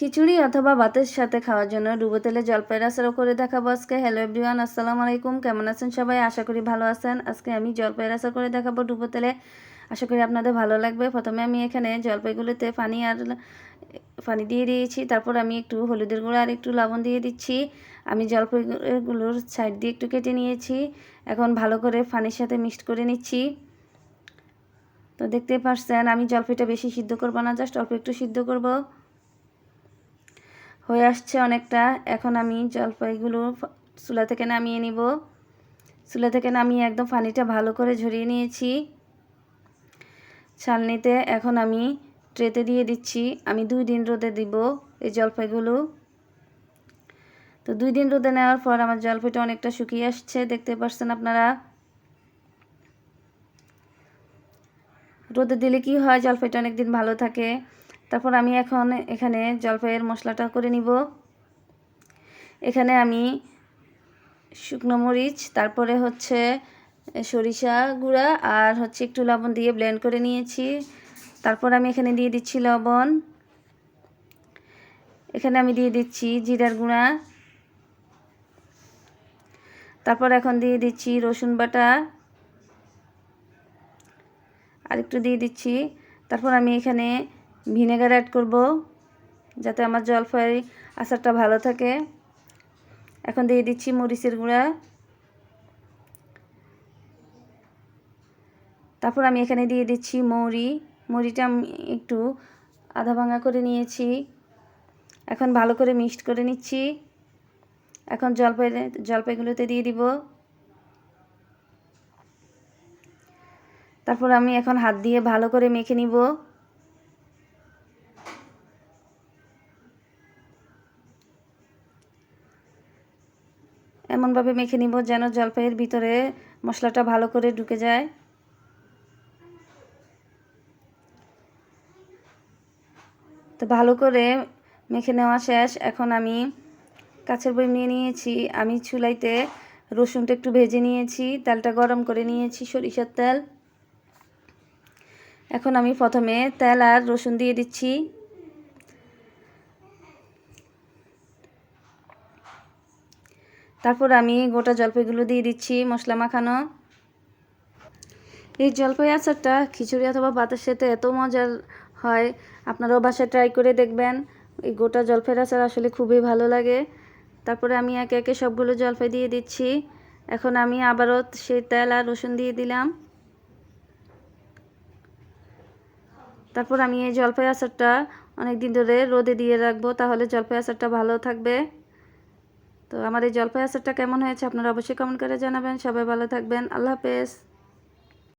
খিচুড়ি অথবা ভাতের সাথে খাওয়ার জন্য ডুবো তেলে জলপাইয়ের আচারও করে দেখাবো আজকে হ্যালো এভরিওয়ান আসসালামু আলাইকুম। কেমন আছেন সবাই? আশা করি ভালো আছেন। আজকে আমি জলপাইয়ের আচার করে দেখাবো ডুবো তেলে আশা করি আপনাদের ভালো লাগবে। প্রথমে আমি এখানে জলপাইগুলোতে পানি আর পানি দিয়ে দিয়েছি। তারপর আমি একটু হলুদের গুঁড়ো আর একটু লবণ দিয়ে দিচ্ছি। আমি জলপাইগুলোর সাইড দিয়ে একটু কেটে নিয়েছি। এখন ভালো করে পানির সাথে মিক্সড করে নিচ্ছি। তো দেখতে পাচ্ছেন আমি জলপাইটা বেশি সিদ্ধ করব না, জাস্ট অল্প একটু সিদ্ধ করব। হয়ে আসছে অনেকটা। এখন আমি জলপাইগুলো চুলা থেকে নামিয়ে নিব। চুলা থেকে নামিয়ে একদম পানিটা ভালো করে ঝরিয়ে নিয়েছি। ছালনিতে এখন আমি ট্রেতে দিয়ে দিচ্ছি। আমি দুই দিন রোদে দিব এই জলপাইগুলো। তো দুই দিন রোদে নেওয়ার পর আমার জলপাইটা অনেকটা শুকিয়ে আসছে, দেখতে পাচ্ছেন আপনারা। রোদে দিলে কি হয়, জলপাইটা অনেক দিন ভালো থাকে। তারপর আমি এখন এখানে জলপাইয়ের মশলাটা করে নিব। এখানে আমি শুকনো মরিচ, তারপরে হচ্ছে সরিষা গুঁড়া আর হচ্ছে একটু লবণ দিয়ে ব্লেন্ড করে নিয়েছি। তারপর আমি এখানে দিয়ে দিচ্ছি লবণ। এখানে আমি দিয়ে দিচ্ছি জিরার গুঁড়া। তারপর এখন দিয়ে দিচ্ছি রসুন বাটা। আর একটু দিয়ে দিচ্ছি। তারপর আমি এখানে ভিনেগার অ্যাড করব, যাতে আমার জলপাই আচারটা ভালো থাকে। এখন দিয়ে দিচ্ছি মরিচের গুঁড়া। তারপর আমি এখানে দিয়ে দিচ্ছি মৌরি। মৌরিটা আমি একটু আধা ভাঙা করে নিয়েছি। এখন ভালো করে মিক্সড করে নিচ্ছি। এখন জলপাই, জলপাইগুলোতে দিয়ে দিব। তারপর আমি এখন হাত দিয়ে ভালো করে মেখে নিব। এমনভাবে মেখে নিব যেন জলপাইয়ের ভিতরে মশলাটা ভালো করে ঢুকে যায়। তো ভালো করে মেখে নেওয়া শেষ। এখন আমি কাছের বই নিয়ে নিয়েছি। আমি চুলাইতে রসুনটা একটু ভেজে নিয়েছি, তেলটা গরম করে নিয়েছি, সরিষার তেল। এখন আমি প্রথমে তেল আর রসুন দিয়ে দিচ্ছি। তারপর আমি গোটা জলপাইগুলো দিয়ে দিচ্ছি, মশলা মাখানো। এই জলপাই আচারটা খিচুড়ি অথবা ভাতের সাথে এত মজার হয়, আপনারাও বাসায় ট্রাই করে দেখবেন। এই গোটা জলপাইয়ের আচার আসলে খুবই ভালো লাগে। তারপরে আমি একে একে সবগুলো জলপাই দিয়ে দিচ্ছি। এখন আমি আবারও সেই তেল আর রসুন দিয়ে দিলাম। তারপর আমি এই জলপাই আচারটা অনেক দিন ধরে রোদে দিয়ে রাখব, তাহলে জলপাই আচারটা ভালো থাকবে। তো আমার এই জলপাই আচারটা কেমন হয়েছে আপনারা অবশ্যই কমেন্ট করে জানাবেন সবাই ভালো থাকবেন আল্লাহ হাফেজ